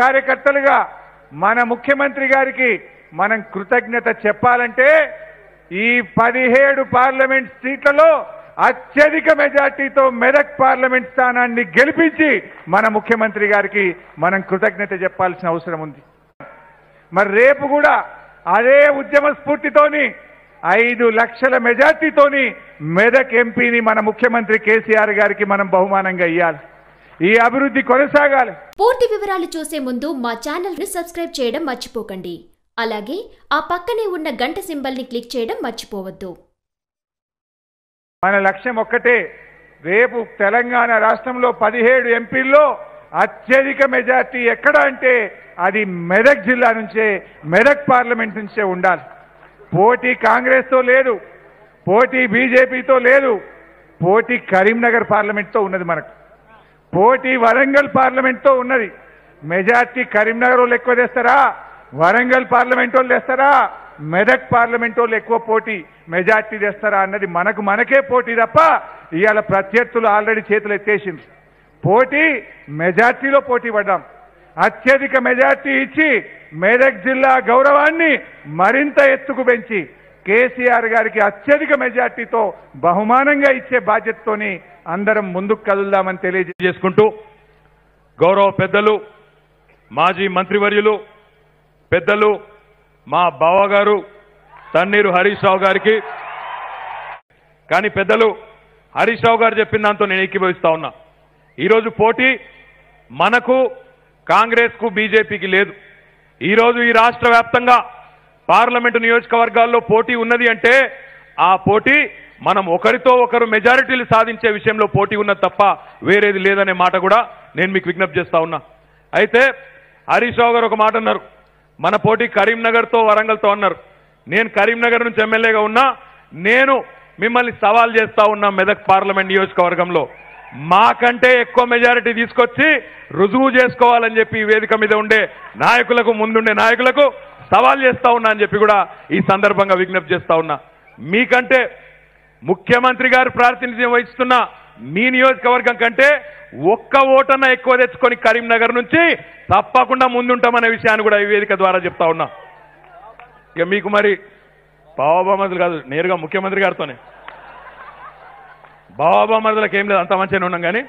కార్యకర్తలుగా మన ముఖ్యమంత్రి గారికి మనం కృతజ్ఞత చెప్పాలంటే ఈ పదిహేడు పార్లమెంట్ సీట్లలో అత్యధిక మెజార్టీతో మెదక్ పార్లమెంట్ స్థానాన్ని గెలిపించి మన ముఖ్యమంత్రి గారికి మనం కృతజ్ఞత చెప్పాల్సిన అవసరం ఉంది. మరి రేపు కూడా అదే ఉద్యమ స్ఫూర్తితోని ఐదు లక్షల మెజార్టీతోని మెదక్ ఎంపీని మన ముఖ్యమంత్రి కేసీఆర్ గారికి మనం బహుమానంగా ఇవ్వాలి ఈ అభివృద్ధి కొనసాగాలి. పూర్తి వివరాలు చూసే ముందు మా ఛానల్ని సబ్స్క్రైబ్ చేయడం మర్చిపోకండి. అలాగే ఆ పక్కనే ఉన్న గంట సింబల్ని క్లిక్ చేయడం మర్చిపోవద్దు. మన లక్ష్యం ఒక్కటే రేపు తెలంగాణ రాష్ట్రంలో పదిహేడు ఎంపీల్లో అత్యధిక మెజార్టీ ఎక్కడ అంటే అది మెదక్ జిల్లా నుంచే మెదక్ పార్లమెంట్ నుంచే ఉండాలి. పోటీ కాంగ్రెస్తో లేదు పోటీ బీజేపీతో లేదు పోటీ కరీంనగర్ పార్లమెంట్తో ఉన్నది మనకు. పోటీ వరంగల్ పార్లమెంట్తో ఉన్నది. మెజార్టీ కరీంనగర్ వాళ్ళు ఎక్కువ తెస్తారా వరంగల్ పార్లమెంట్ వాళ్ళు తెస్తారా మెదక్ పార్లమెంట్ వాళ్ళు ఎక్కువ పోటీ మెజార్టీ తెస్తారా అన్నది మనకు మనకే పోటీ తప్ప ఇవాళ ప్రత్యర్థులు ఆల్రెడీ చేతులు ఎత్తేసింది పోటీ మెజార్టీలో పోటీ పడ్డాం. అత్యధిక మెజార్టీ ఇచ్చి మెదక్ జిల్లా గౌరవాన్ని మరింత ఎత్తుకు పెంచి కేసీఆర్ గారికి అత్యధిక మెజార్టీతో బహుమానంగా ఇచ్చే బాధ్యతతోని అందరం ముందుకు కదులుదామని తెలియజే చేసుకుంటూ గౌరవ పెద్దలు మాజీ మంత్రివర్యులు పెద్దలు మా బావగారు తన్నీరు హరీష్ రావు గారికి. కానీ పెద్దలు హరీష్ రావు గారు చెప్పిన దాంతో నేను ఏకీభవిస్తా ఉన్నా. ఈరోజు పోటీ మనకు కాంగ్రెస్కు బీజేపీకి లేదు. ఈరోజు ఈ రాష్ట్ర వ్యాప్తంగా పార్లమెంటు నియోజకవర్గాల్లో పోటీ ఉన్నది అంటే ఆ పోటీ మనం ఒకరితో ఒకరు మెజారిటీలు సాధించే విషయంలో పోటీ ఉన్నది తప్ప వేరేది లేదనే మాట కూడా నేను మీకు విజ్ఞప్తి చేస్తా ఉన్నా. అయితే హరీష్ రావు గారు ఒక మాట అన్నారు. మన పోటీ కరీంనగర్తో వరంగల్తో అన్నారు. నేను కరీంనగర్ నుంచి ఎమ్మెల్యేగా ఉన్నా నేను మిమ్మల్ని సవాల్ చేస్తా ఉన్నా మెదక్ పార్లమెంట్ నియోజకవర్గంలో. మాకంటే ఎక్కువ మెజారిటీ తీసుకొచ్చి రుజువు చేసుకోవాలని చెప్పి ఈ వేదిక మీద ఉండే నాయకులకు ముందుండే నాయకులకు సవాల్ చేస్తా ఉన్నా అని చెప్పి కూడా ఈ సందర్భంగా విజ్ఞప్తి చేస్తా ఉన్నా. మీకంటే ముఖ్యమంత్రి గారు ప్రాతినిధ్యం వహిస్తున్న మీ నియోజకవర్గం కంటే ఒక్క ఓటన్నా ఎక్కువ తెచ్చుకొని కరీంనగర్ నుంచి తప్పకుండా ముందుంటామనే విషయాన్ని కూడా ఈ వేదిక ద్వారా చెప్తా ఉన్నా. ఇక మీకు మరి బాబామదులు కాదు నేరుగా ముఖ్యమంత్రి గారితోనే. బాబామదులకు ఏం లేదు అంత మంచిగానే ఉన్నాం కానీ